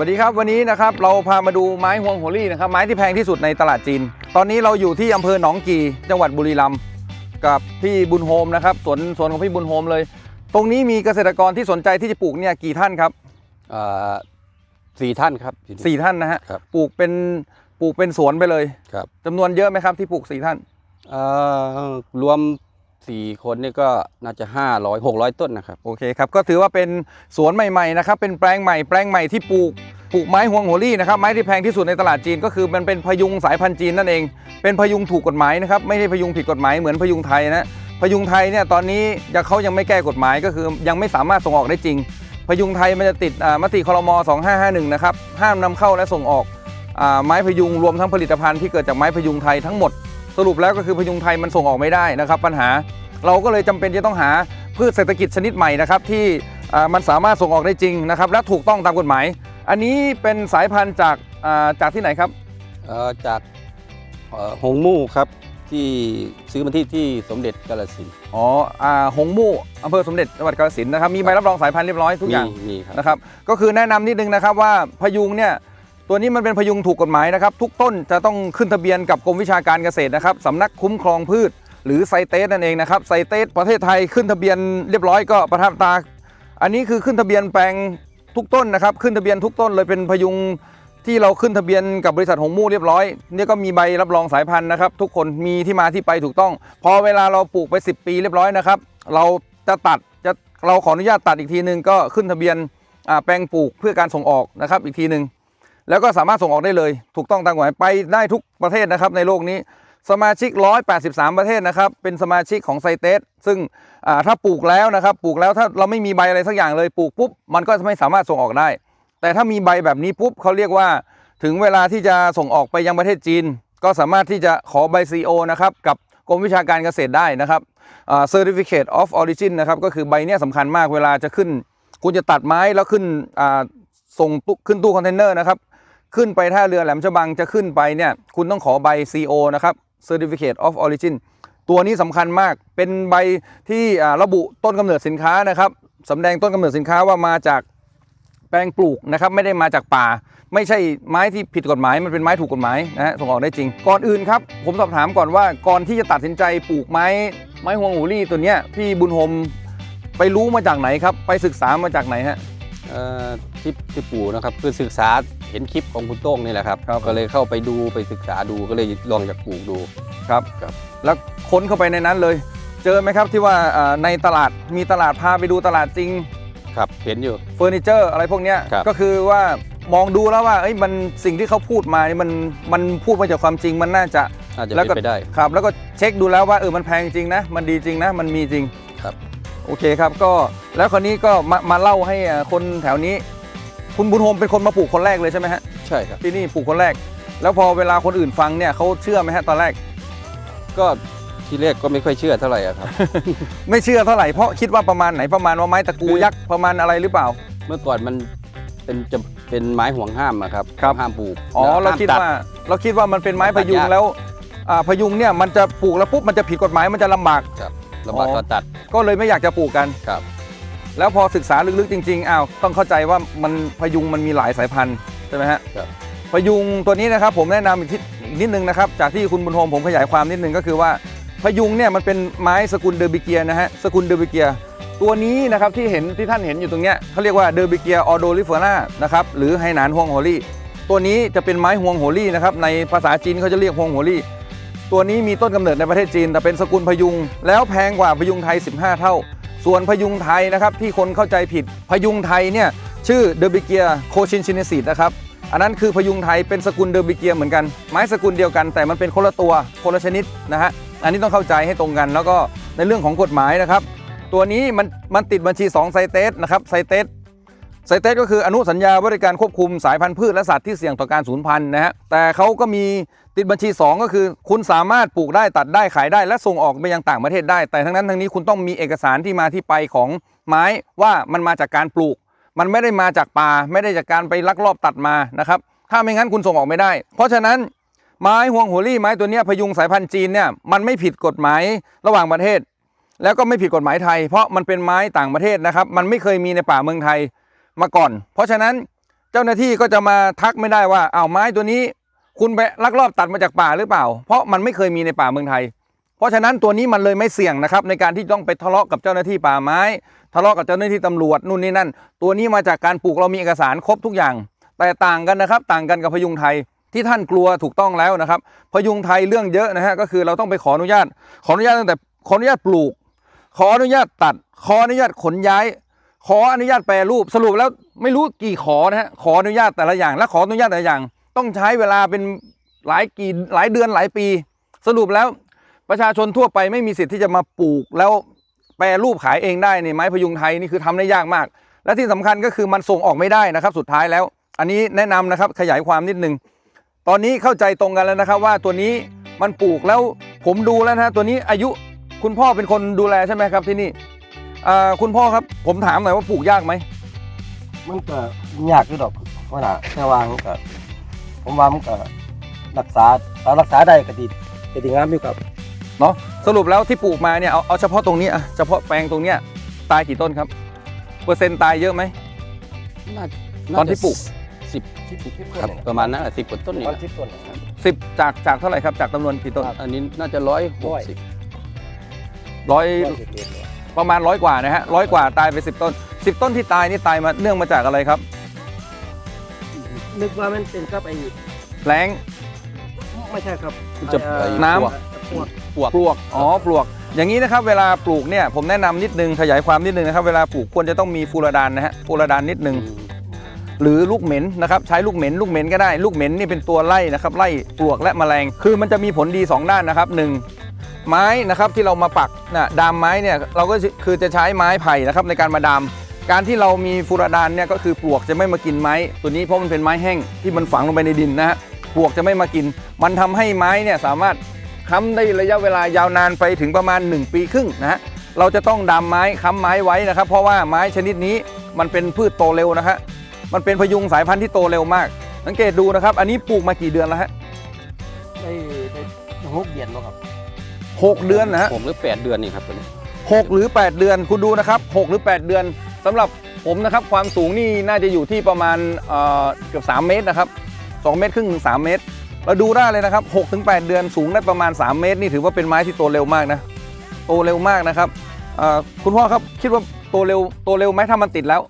สวัสดีครับวันนี้นะครับเราพามาดูไม้ฮวงโหรี่นะครับไม้ที่แพงที่สุดในตลาดจีน ตอนนี้เราอยู่ที่อำเภอหนองกี่จังหวัดบุรีรัมย์กับพี่บุญโฮมนะครับสวนสวนของพี่บุญโฮมเลย ตรงนี้มีเกษตรกรที่สนใจที่จะปลูกเนี่ยกี่ท่านครับอ่าสี่ท่านครับ สี่ท่านนะฮะครับปลูกเป็นปลูกเป็นสวนไปเลยครับ จำนวนเยอะไหมครับที่ปลูกสี่ท่านอ่ารวมสี่คนนี่ก็น่าจะห้าร้อยหกร้อยต้นนะครับ โอเคครับ ก็ถือว่าเป็นสวนใหม่ ๆ นะครับ เป็นแปลงใหม่ แปลงใหม่ที่ปลูก ปลูกไม้ฮวงโหรี่นะครับไม้ที่แพงที่สุดในตลาดจีนก็คือมันเป็นพยุงสายพันธุ์จีนนั่นเอง เป็นพยุงถูกกฎหมายนะครับไม่ใช่พยุงผิดกฎหมายเหมือนพยุงไทยนะพยุงไทยเนี่ยตอนนี้ยังเขายังไม่แก้กฎหมายก็คือยังไม่สามารถส่งออกได้จริง พยุงไทยมันจะติดมติครม2551นะครับห้ามนำเข้าและส่งออกอไม้พยุงรวมทั้งผลิตภัณฑ์ที่เกิดจากไม้พยุงไทยทั้งหมด สรุปแล้วก็คือพยุงไทยมันส่งออกไม่ได้นะครับปัญหาเราก็เลยจำเป็นจะต้องหาพืชเศรษฐกิจชนิดใหม่นะครับที่มันสามารถส่งออกได้จริงนะครับและถูกต้องตามกฎหมาย อันนี้เป็นสายพันธุ์จากอ่าจากที่ไหนครับ เอ่อจากเอ่อหงมู่ครับที่ซื้อมาที่ที่สมเด็จกาลสินธุ์อ๋ออ่าหงมู่อำเภอสมเด็จจังหวัดกาฬสินธุ์นะครับ มีใบรับรองสายพันธุ์เรียบร้อยทุกอย่าง มีมีครับ นะครับก็คือแนะนำนิดนึงนะครับว่าพยุงเนี่ยตัวนี้มันเป็นพยุงถูกกฎหมายนะครับ ทุกต้นจะต้องขึ้นทะเบียนกับกรมวิชาการเกษตรนะครับสำนักคุ้มครองพืช หรือไซเตสนั่นเองนะครับไซเตสประเทศไทยขึ้นทะเบียนเรียบร้อยก็ประทับตา อันนี้คือขึ้นทะเบียนแปลง ทุกต้นนะครับ ขึ้นทะเบียนทุกต้นเลยเป็นพยุงที่เราขึ้นทะเบียนกับบริษัทหงมู่เรียบร้อยเนี่ยก็มีใบรับรองสายพันธุ์นะครับ ทุกคนมีที่มาที่ไปถูกต้อง พอเวลาเราปลูกไป 10 ปีเรียบร้อยนะครับ เราจะตัดจะเราขออนุญาตตัดอีกทีหนึ่งก็ขึ้นทะเบียนแปลงปลูกเพื่อการส่งออกนะครับอีกทีหนึ่งแล้วก็สามารถส่งออกได้เลย ถูกต้องตามกฎหมายไปได้ทุกประเทศนะครับในโลกนี้ สมาชิก 183 ประเทศนะครับเป็นสมาชิกของไซเตสซึ่งถ้าปลูกแล้วนะครับปลูกแล้วถ้าเราไม่มีใบอะไรสักอย่างเลยปลูกปุ๊บมันก็ไม่สามารถส่งออกได้ แต่ถ้ามีใบแบบนี้ปุ๊บเขาเรียกว่าถึงเวลาที่จะส่งออกไปยังประเทศจีน ก็สามารถที่จะขอใบ CO นะครับกับกรมวิชาการเกษตรได้นะครับอ่า Certificate of Origin นะครับก็คือใบเนี้ยสำคัญมากเวลาจะขึ้น คุณจะตัดไม้แล้วขึ้นส่งขึ้นตู้คอนเทนเนอร์นะครับขึ้นไปท่าเรือแหลมฉบังจะขึ้นไปเนี่ยคุณต้องขอใบ CO นะครับ Certificate of Origin ตัวนี้สำคัญมากเป็นใบที่ระบุต้นกำเนิดสินค้านะครับสำแดงต้นกำเนิดสินค้าว่ามาจากแปลงปลูกนะครับไม่ได้มาจากป่า ไม่ใช่ไม้ที่ผิดกฎหมาย มันเป็นไม้ถูกกฎหมายนะฮะส่งออกได้จริง ก่อนอื่นครับ ผมสอบถามก่อนว่าก่อนที่จะตัดสินใจปลูกไม้ไม้ฮวงหูรี่ตัวเนี้ยพี่บุญโฮมไปรู้มาจากไหนครับ ไปศึกษามาจากไหนฮะ ที่ที่ปู่นะครับคือศึกษาเห็นคลิปของคุณโต้งนี่แหละครับครับก็เลยเข้าไปดูไปศึกษาดูก็เลยลองจากปลูกดูครับครับ แล้วค้นเข้าไปในนั้นเลย เจอไหมครับที่ว่าอ่าในตลาดมีตลาดพาไปดูตลาดจริงครับเห็นอยู่เฟอร์นิเจอร์อะไรพวกเนี้ยครับก็คือว่ามองดูแล้วว่าเอ้ยมันสิ่งที่เขาพูดมานี่มันมันพูดมาจากความจริงมันน่าจะน่าจะแล้วเป็ก็นไปได้ครับ แล้วก็เช็คดูแล้วว่าเออมันแพงจริงนะ มันดีจริงนะ มันมีจริงครับ โอเคครับก็แล้วคราวนี้ก็มามาเล่าให้อ่าคนแถวนี้ คุณบุญโฮมเป็นคนมาปลูกคนแรกเลยใช่ไหมฮะใช่ครับที่นี่ปลูกคนแรก แล้วพอเวลาคนอื่นฟังเนี่ยเขาเชื่อไหมฮะตอนแรก ก็ทีแรกก็ไม่ค่อยเชื่อเท่าไหร่อะครับ ไม่เชื่อเท่าไหร่เพราะคิดว่าประมาณไหนประมาณว่าไม้ตะกูยักษ์ประมาณอะไรหรือเปล่า เมื่อก่อนมันเป็นจะเป็นไม้ห่วงห้ามอะครับครับห้ามปลูกอ๋อแล้วเราห้มคิดตัว่าเราคิดว่ามันเป็นไม้พยุงตัดยากแล้วอ่าพยุงเนี่ยมันจะปลูกแล้วปุ๊บมันจะผิดกฎหมายมันจะลำบากครับ ลำบากอ๋อตอนตัดก็เลยไม่อยากจะปลูกกัน ครับ แล้วพอศึกษาลึกๆจริงๆอ้าวต้องเข้าใจว่ามันพยุงมันมีหลายสายพันธุ์ใช่ไหมฮะครับพยุงตัวนี้นะครับผมแนะนำอีกทีอีกนิดนึงนะครับจากที่คุณบุญโฮมผมขยายความนิดนึงก็คือว่าพยุงเนี่ยมันเป็นไม้สกุลเดอร์บิเกียนะฮะสกุลเดอร์บิเกีย ตัวนี้นะครับที่เห็นที่ท่านเห็นอยู่ตรงเนี้ยเขาเรียกว่าเดอร์บิเกียออโดลิเฟอร่านะครับหรือไหหนานฮวงโฮลี่ตัวนี้จะเป็นไม้ฮวงโหรี่นะครับในภาษาจีนเขาจะเรียกฮวงโหรี่ ตัวนี้มีต้นกำเนิดในประเทศจีนแต่เป็นสกุลพยุง แล้วแพงกว่าพยุงไทย 15 เท่า ส่วนพยุงไทยนะครับที่คนเข้าใจผิดพยุงไทยเนี่ยชื่อเดอร์บิเกียโคชินชินซีดนะครับอันนั้นคือพยุงไทยเป็นสกุลเดอร์บิเกียเหมือนกัน ไม้สกุลเดียวกัน แต่มันเป็นคนละตัวคนละชนิดนะฮะอันนี้ต้องเข้าใจให้ตรงกัน แล้วก็ในเรื่องของกฎหมายนะครับ ตัวนี้มันมันติดบัญชี2ไซเตสนะครับไซเตสไซเตสก็คืออนุสัญญาบริการควบคุมสายพันธุ์พืชและสัตว์ที่เสี่ยงต่อการสูญพันธุ์นะฮะแต่เขาก็มี ติดบัญชี 2 ก็คือ คุณสามารถปลูกได้ตัดได้ขายได้ และส่งออกไปยังต่างประเทศได้ แต่ทั้งนั้นทั้งนี้คุณต้องมีเอกสารที่มาที่ไปของไม้ว่ามันมาจากการปลูก มันไม่ได้มาจากป่า ไม่ได้จากการไปลักลอบตัดมานะครับถ้าไม่งั้นคุณส่งออกไม่ได้ เพราะฉะนั้นไม้ฮวงหัวรี่ไม้ตัวนี้พยุงสายพันธุ์จีนเนี่ยมันไม่ผิดกฎหมายระหว่างประเทศ แล้วก็ไม่ผิดกฎหมายไทย เพราะมันเป็นไม้ต่างประเทศนะครับ มันไม่เคยมีในป่าเมืองไทยมาก่อน เพราะฉะนั้นเจ้าหน้าที่ก็จะมาทักไม่ได้ว่าอ้าวไม้ตัวนี้ คุณไปลักลอบตัดมาจากป่าหรือเปล่า เพราะมันไม่เคยมีในป่าเมืองไทย เพราะฉะนั้นตัวนี้มันเลยไม่เสี่ยงนะครับ ในการที่ต้องไปทะเลาะกับเจ้าหน้าที่ป่าไม้ ทะเลาะกับเจ้าหน้าที่ตำรวจนู่นนี่นั่น ตัวนี้มาจากการปลูกเรามีเอกสารครบทุกอย่าง แต่ต่างกันนะครับ ต่างกันกับพยุงไทยที่ท่านกลัวถูกต้องแล้วนะครับ พยุงไทยเรื่องเยอะนะฮะก็คือเราต้องไปขออนุญาต ขออนุญาตตั้งแต่ขออนุญาตปลูก ขออนุญาตตัด ขออนุญาตขนย้าย ขออนุญาตแปรรูปสรุปแล้วไม่รู้กี่ขอนะฮะขออนุญาตแต่ละอย่าง และขออนุญาตแต่ละอย่าง ต้องใช้เวลาเป็นหลายกี่หลายเดือนหลายปี สรุปแล้วประชาชนทั่วไปไม่มีสิทธิ์ที่จะมาปลูก แล้วแปรรูปขายเองได้ในไม้พยุงไทยนี่คือทำได้ยากมาก และที่สำคัญก็คือมันส่งออกไม่ได้นะครับ สุดท้ายแล้ว อันนี้แนะนำนะครับขยายความนิดนึงตอนนี้เข้าใจตรงกันแล้วนะครับว่าตัวนี้มันปลูกแล้วผมดูแล้วนะตัวนี้อายุคุณพ่อเป็นคนดูแลใช่ไหมครับที่นี่คุณพ่อครับผมถามหน่อยว่าปลูกยากไหมมันก็ยากอยู่ดอกว่าน่ะแต่วามันก็ ผมว่ามันก็รักษาถ้ารักษาได้ก็ดีก็ดีงามอยู่ครับ เนาะสรุปแล้วที่ปลูกมาเนี่ยเอาเอาเฉพาะตรงนี้อะเฉพาะแปลงตรงเนี้ยตายกี่ต้นครับ เปอร์เซ็นต์ตายเยอะไหม น่าตอนที่ปลูก สิบที่ปลูกที่ครับประมาณนั้นสิบกว่าต้นนี่ตอนแหละที่ต้นนะครับ สิบจากจากเท่าไหร่ครับจากจำนวนกี่ต้นอันนี้น่าจะร้อยหร้กอยสิบร้อยร้อยสิบเอ็ดเนี่ยประมาณร้อยกว่านะฮะร้อยกว่าตายไปสิบต้นสิบต้นที่ตายนี่ตายมาเนื่องมาจากอะไรครับ นึกว่ามันเป็นกับไอ้แรงไม่ใช่ครับจะไอ้ไอ้น้ำ พวกพวกปวก ปลวก อ๋อ ปลวก อย่างนี้นะครับ เวลาปลูกเนี่ย ผมแนะนำนิดนึง ขยายความนิดนึงนะครับ เวลาปลูกควรจะต้องมีฟูรดานนะฮะ ฟูรดานนิดนึงอืมหรือลูกเหม็นนะครับ ใช้ลูกเหม็น ลูกเหม็นก็ได้ ลูกเหม็นนี่เป็นตัวไล่นะครับ ไล่ปลวกและแมลง คือมันจะมีผลดี 2 ด้านนะครับหนึ่งไม้นะครับที่เรามาปักนะดามไม้เนี่ย เราก็คือจะใช้ไม้ไผ่นะครับในการมาดาม การที่เรามีฟูรดานเนี่ยก็คือปลวกจะไม่มากินไม้ ตัวนี้เพราะมันเป็นไม้แห้งที่มันฝังลงไปในดินนะฮะปลวกจะไม่มากิน มันทำให้ไม้เนี่ยสามารถค้ำได้ระยะเวลายาวนานไปถึงประมาณ 1 ปีครึ่งนะฮะเราจะต้องดามไม้ค้ำไม้ไว้นะครับ เพราะว่าไม้ชนิดนี้มันเป็นพืชโตเร็วนะฮะมันเป็นพยุงสายพันธุ์ที่โตเร็วมาก สังเกตดูนะครับ อันนี้ปลูกมากี่เดือนแล้วฮะได้ได้หกเดือนแล้วครับหกเดือนนะฮะหกหรือแปดเดือนนี่ครับตัวนี้หกหรือ 8 เดือนคุณดูนะครับหกหรือ 8 เดือน สำหรับผมนะครับความสูงนี่น่าจะอยู่ที่ประมาณเอ่อเกือบ 3 เมตรนะครับ2เมตรครึ่งถึง3เมตร เราดูได้เลยนะครับ6ถึง8เดือนสูงได้ประมาณ 3 เมตร นี่ถือว่าเป็นไม้ที่โตเร็วมากนะโตเร็วมากนะครับเอ่อคุณพ่อครับคิดว่าโตเร็วโตเร็วไหมถ้ามันติดแล้ว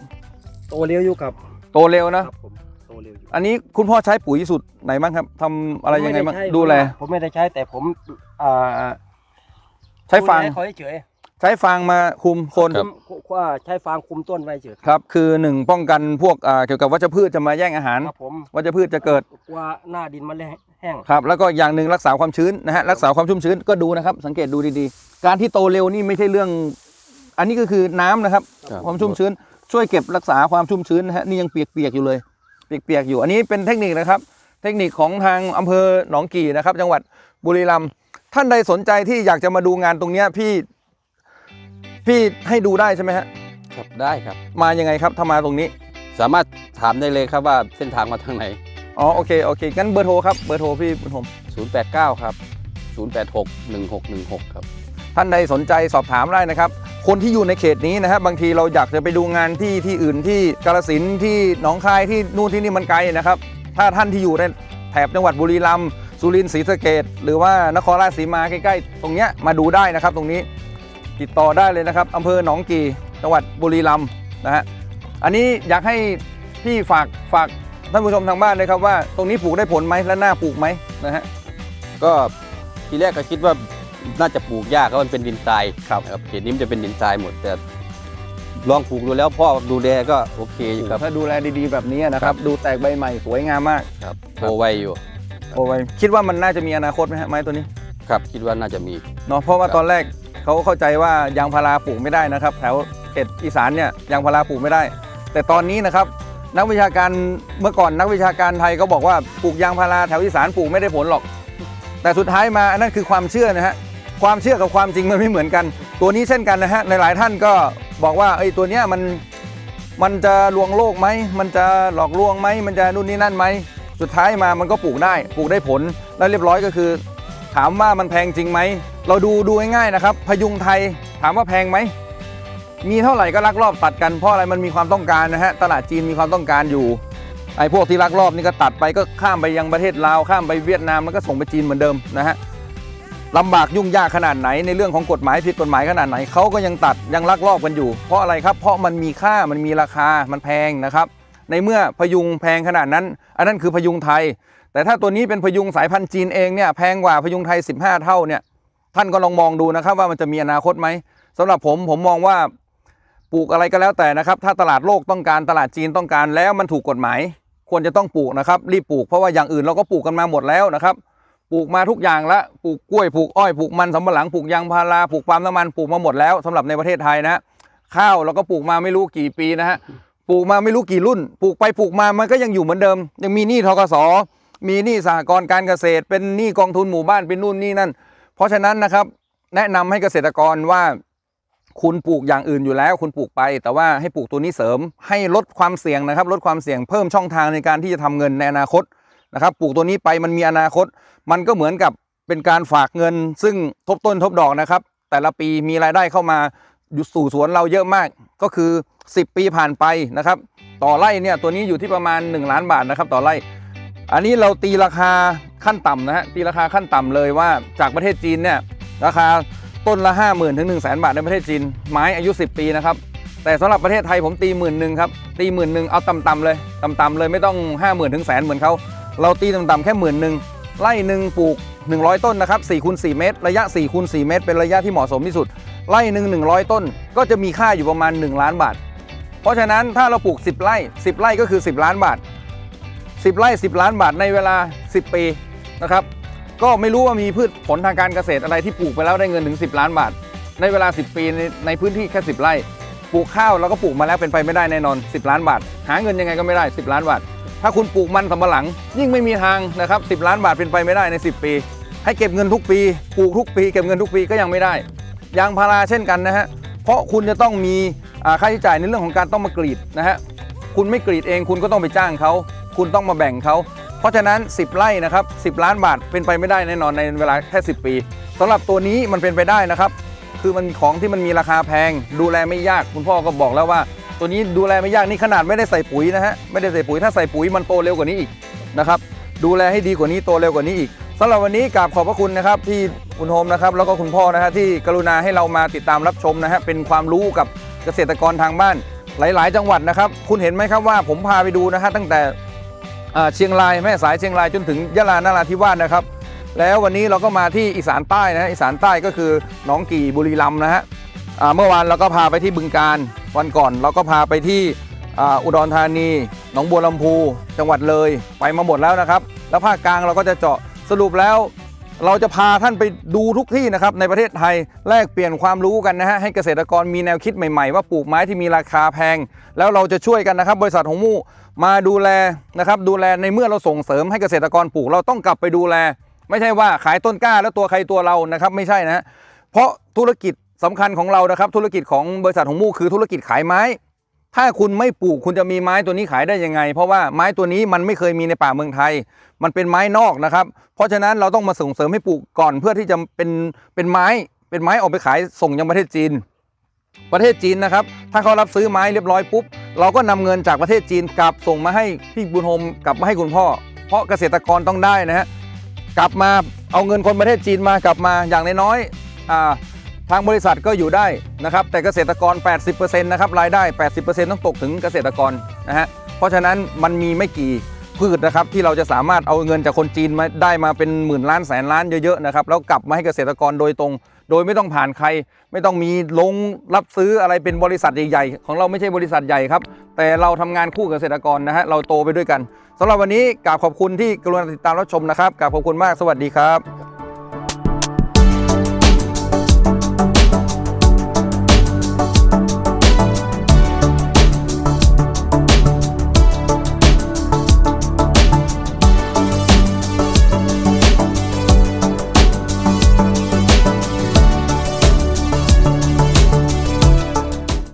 โตเร็วอยู่ครับโตเร็วนะครับผมโตเร็วอยู่อันนี้คุณพ่อใช้ปุ๋ยสูตรไหนบ้างครับทำอะไรยังไงบ้างผมม่ใช้ดูแลผมไม่ได้ใช้แต่ผมอ่าใช้ฟางดูแลเขาเฉย ใช้ฟางมาคุมโคนคุมว่าใช้ฟางคุมต้นไว้เฉยครับ คือหนึ่งป้องกันพวกอ่าเกี่ยวกับวัชพืชจะมาแย่งอาหารครับผมวัชพืชจะเกิดกว่าหน้าดินมันแห้งครับ แล้วก็อย่างหนึ่งรักษาความชื้นนะฮะรักษาความชุ่มชื้นก็ดูนะครับ สังเกตดูดีๆ การที่โตเร็วนี่ไม่ใช่เรื่อง อันนี้ก็คือน้ำนะครับ ครับความชุ่มชื้นช่วยเก็บรักษาความชุ่มชื้นนะฮะนี่ยังเปียกๆอยู่เลย เปียกๆอยู่ อันนี้เป็นเทคนิคนะครับ เทคนิคของทางอำเภอหนองกี่นะครับ จังหวัดบุรีรัมย์ท่านใดสนใจที่อยากจะมาดูงานตรงเนี้ยพี่ พี่ให้ดูได้ใช่ไหมฮะครับได้ครับ มายังไงครับถ้ามาตรงนี้ สามารถถามได้เลยครับว่าเส้นทางมาทางไหน อ๋อโอเคโอเคงั้นเบอร์โทรครับเบอร์โทรพี่บุญโฮม089 ครับ 086 1616 ครับ ท่านใดสนใจสอบถามได้นะครับ คนที่อยู่ในเขตนี้นะฮะบางทีเราอยากจะไปดูงานที่ที่อื่นที่กาลสินธุ์ที่หนองคายที่นู่นที่นี่มันไกลนะครับ ถ้าท่านที่อยู่ในแถบจังหวัดบุรีรัมย์สุรินทร์ศรีสะเกดหรือว่านครราชสีมาใกล้ๆ ตรงเนี้ยมาดูได้นะครับตรงนี้ ติดต่อได้เลยนะครับอำเภอหนองกี่จังหวัดบุรีรัมย์นะฮะอันนี้อยากให้พี่ฝากฝากท่านผู้ชมทางบ้านเลยครับว่าตรงนี้ปลูกได้ผลไหมและน่าปลูกไหมนะฮะก็ทีแรกก็คิดว่าน่าจะปลูกยากเพราะมันเป็นดินทรายครับครับเขตนี้มันจะเป็นดินทรายหมดแต่ลองปลูกดูแล้วพ่อดูแลก็โอเคอยู่ครับถ้าดูแลดีๆแบบนี้นะครับ ดูแตกใบใหม่สวยงามมากครับโตไวอยู่โอ้ยคิดว่ามันน่าจะมีอนาคตไหมฮะไม้ตัวนี้ครับ คิดว่าน่าจะมีเนาะเพราะว่าครับตอนแรก เขาเข้าใจว่ายางพาราปลูกไม่ได้นะครับ แถวเขตอีสานเนี่ยยางพาราปลูกไม่ได้ แต่ตอนนี้นะครับนักวิชาการเมื่อก่อนนักวิชาการไทยก็บอกว่าปลูกยางพาราแถวอีสานปลูกไม่ได้ผลหรอก แต่สุดท้ายมาอันนั้นคือความเชื่อนะฮะความเชื่อกับความจริงมันไม่เหมือนกัน ตัวนี้เช่นกันนะฮะในหลายท่านก็บอกว่าไอ้ตัวเนี้ยมันมันจะลวงโลกไหมมันจะหลอกลวงไหมมันจะนู่นนี่นั่นไหมสุดท้ายมามันก็ปลูกได้ปลูกได้ผลแล้วเรียบร้อยก็คือ ถามว่ามันแพงจริงไหม เราดูดูง่ายๆนะครับ พยุงไทยถามว่าแพงไหมมีเท่าไหร่ก็ลักลอบตัดกันเพราะอะไรมันมีความต้องการนะฮะตลาดจีนมีความต้องการอยู่ไอ้พวกที่ลักลอบนี่ก็ตัดไปก็ข้ามไปยังประเทศลาวข้ามไปเวียดนามแล้วก็ส่งไปจีนเหมือนเดิมนะฮะลำบากยุ่งยากขนาดไหนในเรื่องของกฎหมายผิดกฎหมายขนาดไหนเขาก็ยังตัดยังลักลอบกันอยู่ เพราะอะไรครับ เพราะมันมีค่ามันมีราคามันแพงนะครับ ในเมื่อพยุงแพงขนาดนั้น อันนั้นคือพยุงไทย แต่ถ้าตัวนี้เป็นพยุงสายพันธุ์จีนเองเนี่ยแพงกว่าพยุงไทย 15 เท่าเนี่ย ท่านก็ลองมองดูนะครับว่ามันจะมีอนาคตไหมสำหรับผมผมมองว่าปลูกอะไรก็แล้วแต่นะครับ ถ้าตลาดโลกต้องการตลาดจีนต้องการแล้วมันถูกกฎหมาย ควรจะต้องปลูกนะครับ รีบปลูกเพราะว่าอย่างอื่นเราก็ปลูกกันมาหมดแล้วนะครับ ปลูกมาทุกอย่างละปลูกกล้วยปลูกอ้อยปลูกมันสำปะหลังปลูกยางพาราปลูกปาล์มน้ำมันปลูกมาหมดแล้วสำหรับในประเทศไทยนะฮะข้าวเราก็ปลูกมาไม่รู้กี่ปีนะฮะปลูกมาไม่รู้กี่รุ่น ปลูกไปปลูกมามันก็ยังอยู่เหมือนเดิม ยังมีหนี้ทกสมีหนี้สหกรณ์การเกษตร เป็นหนี้กองทุนหมู่บ้านเป็นนู่นนี่นั่น เพราะฉะนั้นนะครับ แนะนำให้เกษตรกรว่าคุณปลูกอย่างอื่นอยู่แล้ว คุณปลูกไป แต่ว่าให้ปลูกตัวนี้เสริม ให้ลดความเสี่ยงนะครับ ลดความเสี่ยงเพิ่มช่องทางในการที่จะทำเงินในอนาคตนะครับ ปลูกตัวนี้ไปมันมีอนาคต มันก็เหมือนกับเป็นการฝากเงิน ซึ่งทบต้นทบดอกนะครับ แต่ละปีมีรายได้เข้ามาอยู่สู่สวนเราเยอะมาก ก็คือ 10 ปีผ่านไปนะครับ ต่อไร่เนี่ยตัวนี้อยู่ที่ประมาณ 1 ล้านบาทนะครับ ต่อไร่ อันนี้เราตีราคา ขั้นต่ำนะฮะตีราคาขั้นต่ำเลยว่าจากประเทศจีนเนี่ยราคาต้นละ 5 0,000ถึง1 0 0 0 0แบาทในประเทศจีนไม้อายุ 10 ปีนะครับแต่สำหรับประเทศไทยผมตีหมื่นหนึ่งครับตีหมื่นหนึ่งเอาต่ำๆเลยต่ำๆเลยไม่ต้อง 5 0,000ถึงแสนเหมือนเขาเราตีต่ำๆแค่หมื่นหนึ่งไร่หนึ่งปลูก 100 ต้นนะครับ4คูณ4เมตร ระยะ4คูณ4เมตร เป็นระยะที่เหมาะสมที่สุด ไร่หนึ่ง100 ต้น ก็จะมีค่าอยู่ประมาณ 1 ล้านบาท เพราะฉะนั้นถ้าเราปลูก 10 ไร่ 10 ไร่ก็คือ 10 ล้านบาท 10 ไร่ 10 ล้านบาทในเวลา 10 ปี นะครับ ก็ไม่รู้ว่ามีพืชผลทางการเกษตรอะไรที่ปลูกไปแล้วได้เงินถึง 10 ล้านบาท ในเวลา 10 ปีในในพื้นที่แค่ 10 ไร่ ปลูกข้าวแล้วก็ปลูกมาแล้วเป็นไปไม่ได้แน่นอน 10 ล้านบาท หาเงินยังไงก็ไม่ได้ 10 ล้านบาท ถ้าคุณปลูกมันสำปะหลัง ยิ่งไม่มีทางนะครับ10 ล้านบาทเป็นไปไม่ได้ใน 10 ปี ให้เก็บเงินทุกปี ปลูกทุกปี เก็บเงินทุกปีก็ยังไม่ได้ ยางพาราเช่นกันนะฮะ เพราะคุณจะต้องมีค่าใช้จ่ายในเรื่องของการต้องมากรีดนะฮะ คุณไม่กรีดเองคุณก็ต้องไปจ้างเขา คุณต้องมาแบ่งเขา เพราะฉะนั้น 10 ไร่นะครับ10 ล้านบาทเป็นไปไม่ได้แน่นอนในเวลาแค่ 10 ปีสำหรับตัวนี้มันเป็นไปได้นะครับ คือมันของที่มันมีราคาแพง ดูแลไม่ยากคุณพ่อก็บอกแล้วว่า ตัวนี้ดูแลไม่ยากนี่ขนาดไม่ได้ใส่ปุ๋ยนะฮะไม่ได้ใส่ปุ๋ยถ้าใส่ปุ๋ยมันโตเร็วกว่านี้อีกนะครับดูแลให้ดีกว่านี้โตเร็วกว่านี้อีกสำหรับวันนี้กราบขอบพระคุณนะครับที่คุณโฮมนะครับแล้วก็คุณพ่อนะฮะที่กรุณาให้เรามาติดตามรับชมนะฮะเป็นความรู้กับเกษตรกรทางบ้านหลาย ๆ จังหวัดนะครับ คุณเห็นไหมครับว่าผมพาไปดูนะฮะตั้งแต่ เชียงรายแม่สายเชียงรายจนถึงยะลานราธิวาสนะครับ แล้ววันนี้เราก็มาที่อีสานใต้นะฮะอีสานใต้ก็คือหนองกี่บุรีรัมย์นะฮะเมื่อวานเราก็พาไปที่บึงการวันก่อนเราก็พาไปที่อุดรธานี หนองบัวลำพู จังหวัดเลย ไปมาหมดแล้วนะครับ แล้วภาคกลางเราก็จะเจาะสรุปแล้ว เราจะพาท่านไปดูทุกที่นะครับในประเทศไทยแลกเปลี่ยนความรู้กันนะฮะให้เกษตรกรมีแนวคิดใหม่ๆ ว่าปลูกไม้ที่มีราคาแพง แล้วเราจะช่วยกันนะครับ บริษัทของมู่มาดูแลนะครับดูแลในเมื่อเราส่งเสริมให้เกษตรกรปลูกเราต้องกลับไปดูแล ไม่ใช่ว่าขายต้นกล้าแล้วตัวใครตัวเรานะครับไม่ใช่นะเพราะธุรกิจสำคัญของเรานะครับธุรกิจของบริษัทของมู่คือธุรกิจขายไม้ ถ้าคุณไม่ปลูกคุณจะมีไม้ตัวนี้ขายได้ยังไง เพราะว่าไม้ตัวนี้มันไม่เคยมีในป่าเมืองไทย มันเป็นไม้นอกนะครับ เพราะฉะนั้นเราต้องมาส่งเสริมให้ปลูกก่อนเพื่อที่จะเป็นเป็นไม้เป็นไม้ออกไปขายส่งยังประเทศจีน ประเทศจีนนะครับ ถ้าเขารับซื้อไม้เรียบร้อยปุ๊บเราก็นำเงินจากประเทศจีนกลับส่งมาให้พี่บุญโฮมกลับมาให้คุณพ่อ เพราะเกษตรกรต้องได้นะฮะกลับมาเอาเงินคนประเทศจีนมากลับมาอย่างน้อยๆอ่า ทางบริษัทก็อยู่ได้นะครับ แต่เกษตรกร 80%นะครับรายได้ 80%ต้องตกถึงเกษตรกรนะฮะเพราะฉะนั้นมันมีไม่กี่พืชนะครับที่เราจะสามารถเอาเงินจากคนจีนมาได้มาเป็นหมื่นล้านแสนล้านเยอะๆนะครับแล้วกลับมาให้เกษตรกรโดยตรง โดยไม่ต้องผ่านใคร ไม่ต้องมีลงรับซื้ออะไรเป็นบริษัทใหญ่ๆ ของเราไม่ใช่บริษัทใหญ่ครับ แต่เราทำงานคู่กับเกษตรกรนะฮะเราโตไปด้วยกันสำหรับวันนี้กราบขอบคุณที่กรุณาติดตามรับชมนะครับกราบขอบคุณมากสวัสดีครับ